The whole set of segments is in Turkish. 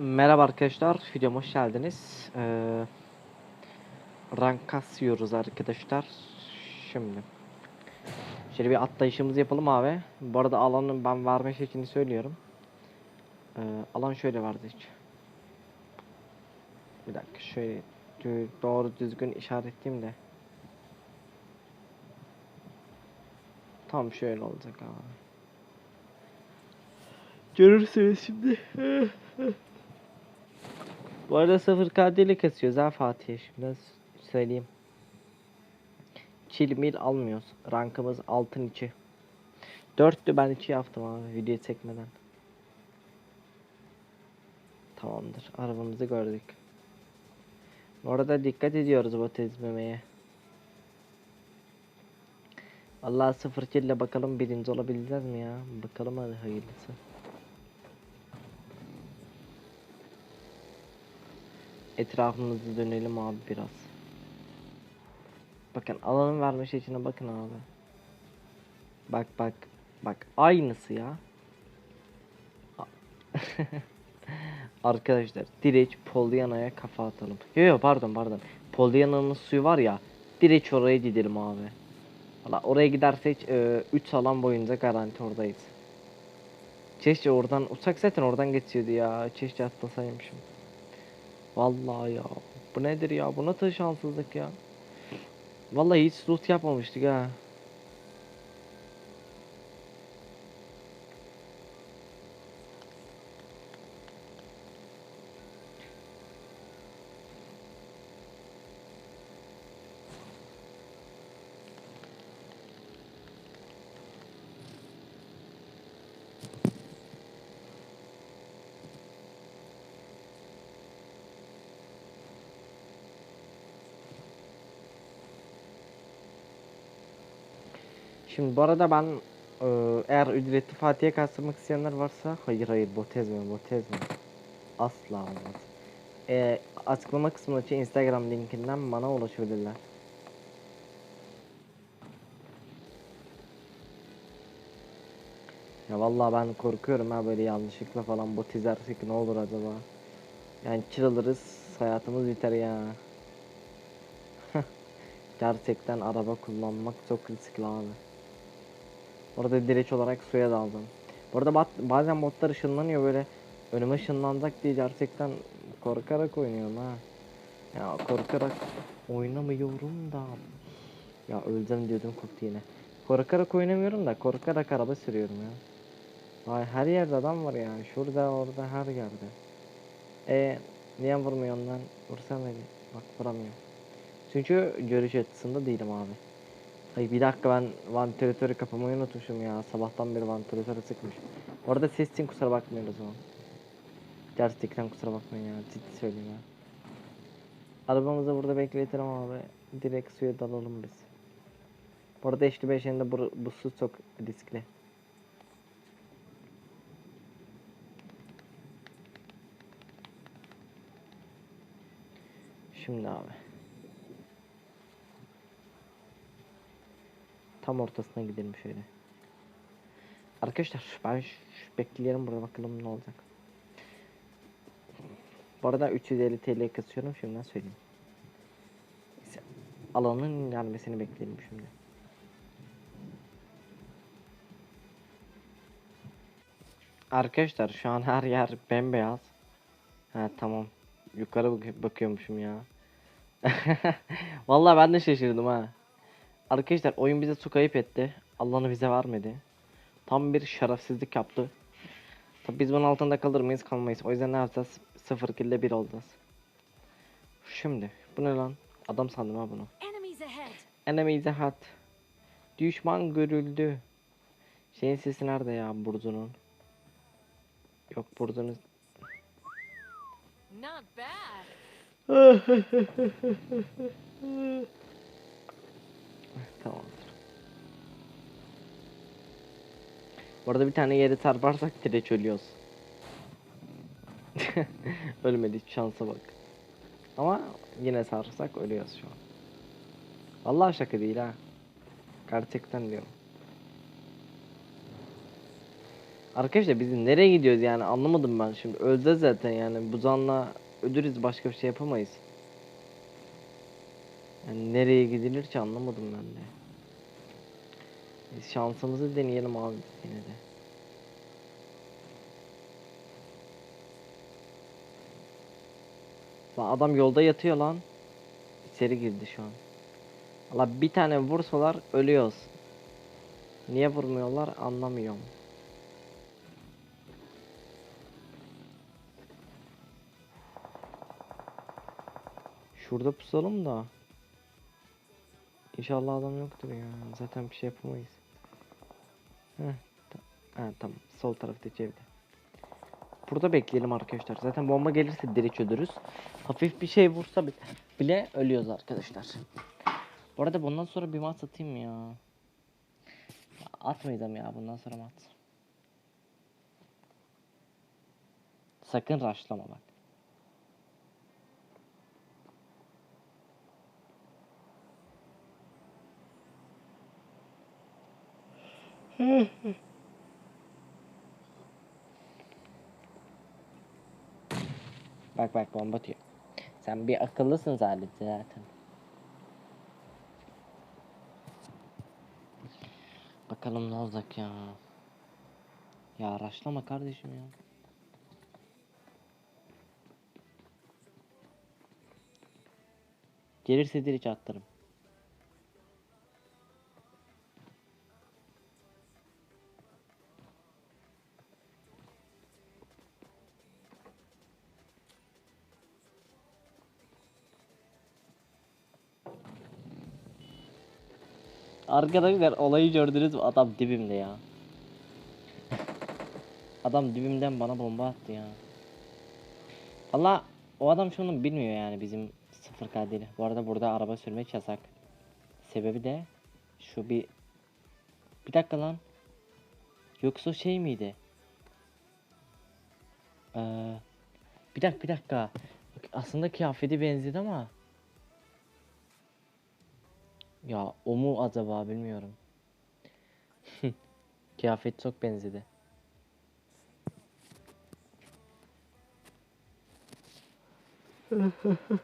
Merhaba arkadaşlar, videoma hoş geldiniz. Ee, rank kasıyoruz arkadaşlar. Şimdi. Şöyle bir atlayışımızı yapalım abi. Bu arada alanın ben verme şeklini söylüyorum. Ee, alan şöyle vardı hiç. Bir dakika şöyle doğru düzgün işaretleyeyim de. Tam şöyle olacak abi. Görürsünüz şimdi. Bu arada 0 KD ile kesiyoruz ha Fatih. Söyleyeyim. Chill mil almıyoruz. Rankımız altın içi. 4'tü ben 2 yaptım abi video çekmeden. Tamamdır. Arabamızı gördük. Bu arada dikkat ediyoruz bot ezmemeye. Allah 0 kill ile bakalım birinci olabileceğiz mi ya? Bakalım hadi hayırlısı. Etrafımızı dönelim abi biraz. Bakın alanın vermiş içine bakın abi. Bak bak. Bak aynısı ya. Arkadaşlar direkt Polyana'ya kafa atalım. Yo yo pardon pardon. Polyana'nın suyu var ya. Direkt oraya gidelim abi. Valla oraya gidersek 3 alan boyunca garanti oradayız. Keşke oradan uçak zaten oradan geçiyordu ya. Keşke atlasaymışım. Vallahi ya. Bu nedir ya? Bu nasıl şanssızlık ya? Vallahi hiç loot yapmamıştık ha. Şimdi bu arada ben e, eğer ücretli Fatih'e kastırmak isteyenler varsa hayır hayır bot ezme bot ezme. Asla olmaz. E, açıklama kısmındaki Instagram linkinden bana ulaşabilirler. Ya vallahi ben korkuyorum ha böyle yanlışlıkla falan bot izlersek ne olur acaba? Yani çırılırız hayatımız biter ya. Gerçekten araba kullanmak çok riskli abi. Orada direkt olarak suya daldım. Bu arada bazen botlar ışınlanıyor böyle önüme ışınlanacak diye gerçekten korkarak oynuyorum ha. Ya korkarak oynamıyorum da. Ya öleceğim diyordum koptu yine. Korkarak oynamıyorum da korkarak araba sürüyorum ya. Vay her yerde adam var yani. Şurada orada her yerde. E niye vurmuyorsun lan? Vursana beni. Bak vuramıyorum. Çünkü görüş açısında değilim abi. Hayır bir dakika ben vantilatörü kapamayı unutmuşum ya. Sabahtan beri vantilatörü sıkmış. Orada ses için kusura bakmayın o zaman. Gerçekten kusura bakmayın ya. Ciddi söyleyeyim ya. Arabamızı burada bekletelim abi. Direkt suya dalalım biz. Bu arada eşli beşinde bu, bu su çok riskli. Şimdi abi. Tam ortasına gidelim şöyle. Arkadaşlar ben bekleyelim burada bakalım ne olacak. Bu arada 350 TL kasıyorum şimdiden söyleyeyim. Alanın gelmesini bekleyelim şimdi. Arkadaşlar şu an her yer bembeyaz. Ha tamam. Yukarı bak- bakıyormuşum ya. Vallahi ben de şaşırdım ha. Arkadaşlar oyun bize su kayıp etti. Allah'ını bize vermedi. Tam bir şerefsizlik yaptı. Tabi biz bunun altında kalır mıyız kalmayız. O yüzden ne yapacağız? 0 kill 1 olacağız. Şimdi bu ne lan? Adam sandım ha bunu. Enemies ahead. Düşman görüldü. Şeyin sesi nerede ya Burcu'nun? Yok Burcu'nun. Not bad. Tamamdır. Bu arada bir tane yere çarparsak direkt ölüyoruz. Ölmedik şansa bak. Ama yine sarırsak ölüyoruz şu an. Vallahi şaka değil ha. Gerçekten diyorum. Arkadaşlar biz nereye gidiyoruz yani anlamadım ben şimdi. Öleceğiz zaten yani. Bu zanla ölürüz başka bir şey yapamayız. Yani nereye gidilir ki anlamadım ben de. Biz şansımızı deneyelim abi yine de. Lan adam yolda yatıyor lan. İçeri girdi şu an. Allah bir tane vursalar ölüyoruz. Niye vurmuyorlar anlamıyorum. Şurada pusalım da. İnşallah adam yoktur ya. Zaten bir şey yapamayız. Heh, ha, tamam. Sol taraftaki evde. Burada bekleyelim arkadaşlar. Zaten bomba gelirse direkt ölürüz. Hafif bir şey vursa bi- bile ölüyoruz arkadaşlar. Bu arada bundan sonra bir maç atayım mı ya? Ya Atmayacağım ya bundan sonra maç. Sakın rushlama bak. Bak bak bomba atıyor. Sen bir akıllısın zaten. Bakalım ne olacak ya. Ya araçlama kardeşim ya. Gelirse direkt atlarım. Arkadaşlar olayı gördünüz mü? Adam dibimde ya. Adam dibimden bana bomba attı ya. Allah o adam şunu bilmiyor yani bizim sıfır kaderi. Bu arada burada araba sürmek yasak. Sebebi de şu bir bir dakika lan. Yoksa şey miydi? Ee, bir dakika bir dakika. Aslında kıyafeti benzedi ama ya o mu acaba bilmiyorum. Kıyafet çok benzedi.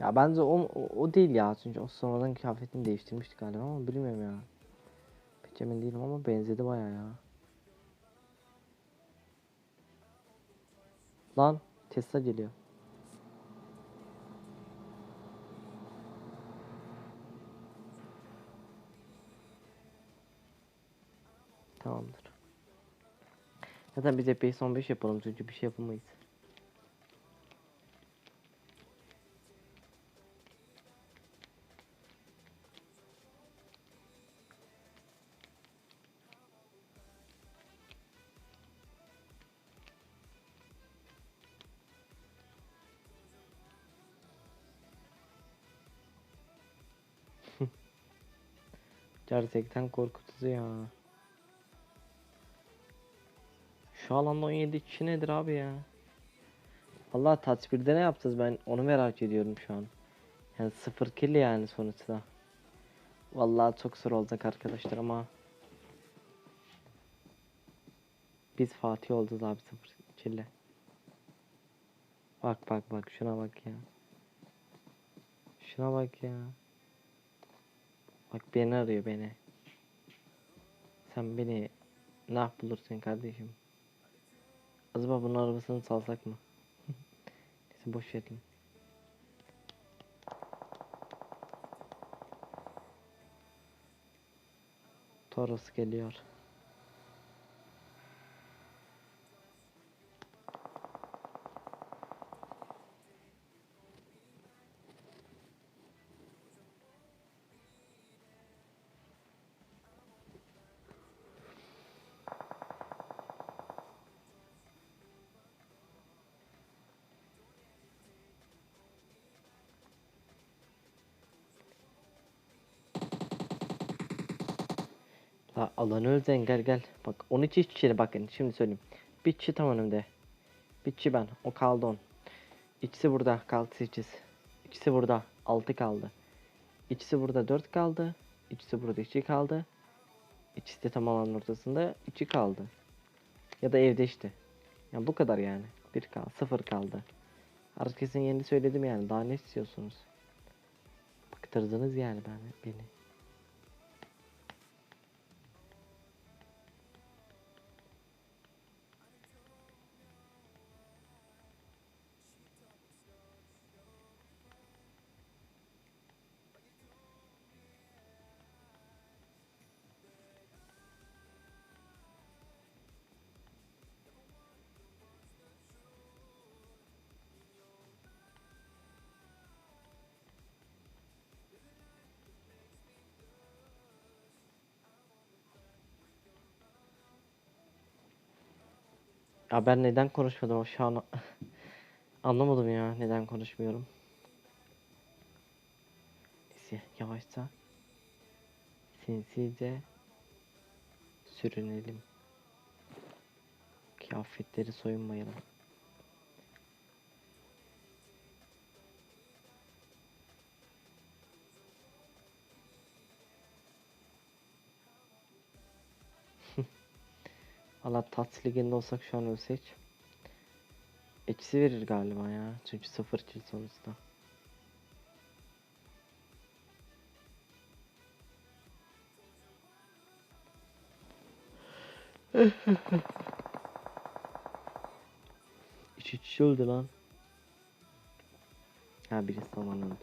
Ya bence o, o, o değil ya çünkü o sonradan kıyafetini değiştirmişti galiba ama bilmiyorum ya. Pek emin değilim ama benzedi baya ya. Lan Tesla geliyor. Tamamdır. Zaten biz FPS 15 yapalım çünkü bir şey yapamayız. Gerçekten korkutucu ya. Şu alanda 17 kişi nedir abi ya? Allah 1'de ne yapacağız ben onu merak ediyorum şu an. Yani sıfır kill yani sonuçta. Vallahi çok zor olacak arkadaşlar ama biz Fatih olacağız abi sıfır kill'le. Bak bak bak şuna bak ya. Şuna bak ya. Bak beni arıyor beni. Sen beni ne yap bulursun kardeşim? Acaba bunun arabasını salsak mı? Neyse boş verelim. Toros geliyor. La alanı özden gel gel. Bak 12 kişi bakın şimdi söyleyeyim. Kişi tam önümde. Kişi ben. O kaldı on. İkisi burada kaldı 8. İkisi burada 6 kaldı. İkisi burada 4 kaldı. İkisi burada 2 kaldı. İkisi de tam alanın ortasında 2 kaldı. Ya da evde işte. Ya bu kadar yani. 1 kaldı. 0 kaldı. Herkesin yerini söyledim yani. Daha ne istiyorsunuz? Bıktırdınız yani ben, beni. Ya ben neden konuşmadım şu an anlamadım ya neden konuşmuyorum. Neyse yavaşça sinsice sürünelim. Kıyafetleri soyunmayalım. Valla tats liginde olsak şu an ölsek. Eksi verir galiba ya. Çünkü sıfır kill sonuçta. İç iç öldü lan. Ha birisi zaman.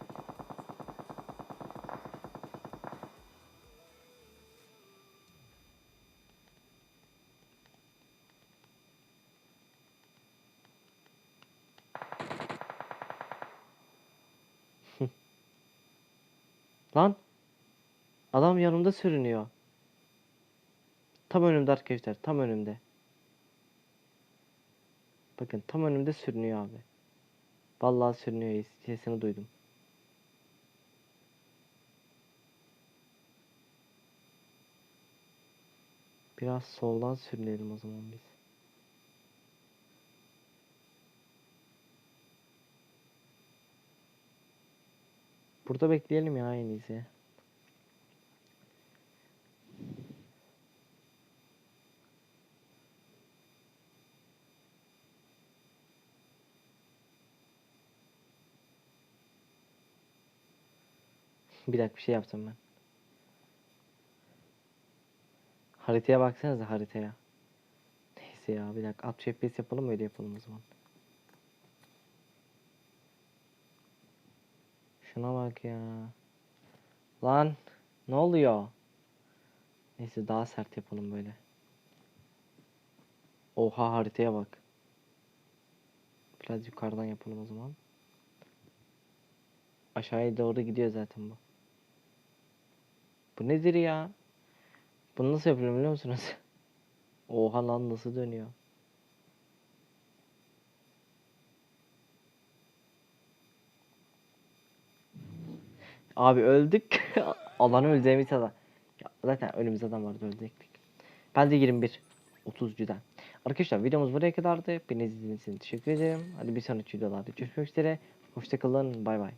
Adam yanımda sürünüyor. Tam önümde arkadaşlar. Tam önümde. Bakın tam önümde sürünüyor abi. Vallahi sürünüyor. Sesini duydum. Biraz soldan sürünelim o zaman biz. Burada bekleyelim ya en iyisi. Bir dakika bir şey yaptım ben. Haritaya baksanıza haritaya. Neyse ya bir dakika 60 FPS yapalım öyle yapalım o zaman. Şuna bak ya. Lan ne oluyor? Neyse daha sert yapalım böyle. Oha haritaya bak. Biraz yukarıdan yapalım o zaman. Aşağıya doğru gidiyor zaten bu. Bu nedir ya? Bunu nasıl yapıyorum biliyor musunuz? Oha lan nasıl dönüyor? Abi öldük. Alan öleceğimiz adam. Ya zaten önümüzde adam vardı ölecektik. Ben de 21. 30 cüden. Arkadaşlar videomuz buraya kadardı. Beni izlediğiniz için teşekkür ederim. Hadi bir sonraki videolarda görüşmek üzere. Hoşçakalın. Bay bay.